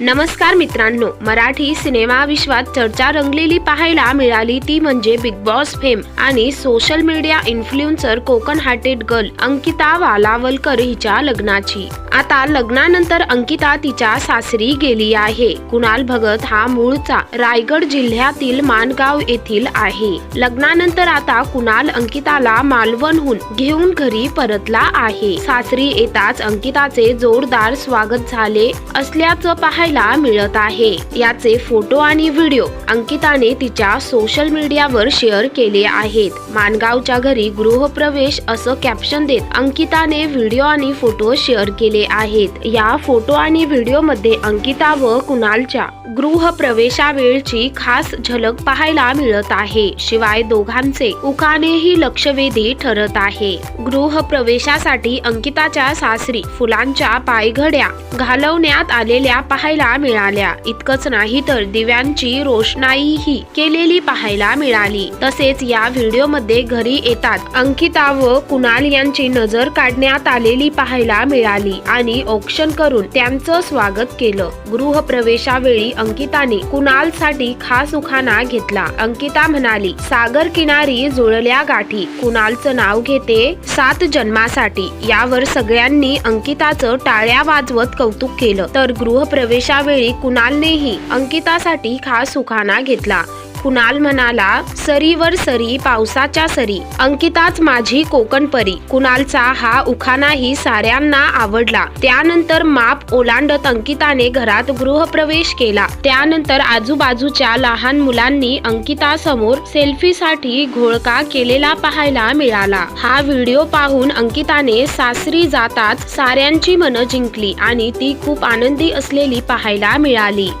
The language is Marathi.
नमस्कार मित्रांनो मराठी सिनेमा विश्वात चर्चा रंगलेली पाहायला मिळाली ती म्हणजे बिग बॉस फेम आणि social media influencer Konkan hearted girl Ankita Walawalkar हिच्या लग्नाची. आता लग्नानंतर अंकिता तिच्या सासरी गेली आहे. कुणाल भगत हा मूळचा रायगड जिल्ह्यातील माणगाव येथील आहे. लग्नानंतर आता कुणाल अंकिताला मालवणहून घेऊन घरी परतला आहे. सासरी येताच अंकिताचे जोरदार स्वागत झाले असल्याचं पाहायला मिळत आहे. याचे फोटो आणि व्हिडिओ अंकिताने तिच्या सोशल मीडियावर शेअर केले आहेत. मानगावच्या घरी गृहप्रवेश असं कॅप्शन देत अंकिताने व्हिडिओ आणि फोटो शेअर केले आहेत. या फोटो आणि व्हिडिओमध्ये अंकिता व कुणालच्या गृहप्रवेशावेळची खास झलक पाहायला मिळत आहे. शिवाय दोघांचे उखाणेही लक्षवेधी ठरत आहे. गृहप्रवेशासाठी अंकिताच्या सासरी फुलांच्या पायघड्या घालवण्यात आलेल्या पाहायला मिळाल्या. इतकंच नाही तर दिव्यांची रोषणाईही केलेली पाहायला मिळाली. तसेच या व्हिडिओमध्ये घरी येतात अंकिता व कुणाल यांची नजर काढण्यात आलेली पाहायला मिळाली आणि औक्षण करून त्यांचं स्वागत केलं. गृहप्रवेशावेळी अंकिताने कुणालसाठी खास उखाणा घेतला. अंकिता म्हणाली सागर किनारी जुळल्या गाठी. कुणालचं नाव घेते सात जन्मासाठी. यावर सगळ्यांनी अंकिताचं टाळ्या वाजवत कौतुक केलं. तर गृहप्रवेश गृहप्रवेशावेळी कुणालनेही अंकितासाठी खास सुखाना घेतला. कुणाल म्हणाला सरीवर सरी पावसाच्या सरी. अंकिताच माझी कोकणपरी कुणालचा हा उखाणाही साऱ्यांना आवडला. त्यानंतर माप ओलांडत अंकिताने घरात गृहप्रवेश केला. त्यानंतर आजूबाजूच्या लहान मुलांनी अंकिता समोर सेल्फीसाठी घोळका केलेला पाहायला मिळाला. हा व्हिडिओ पाहून अंकिताने सासरी जाताच साऱ्यांची मनं जिंकली आणि ती खूप आनंदी असलेली पाहायला मिळाली.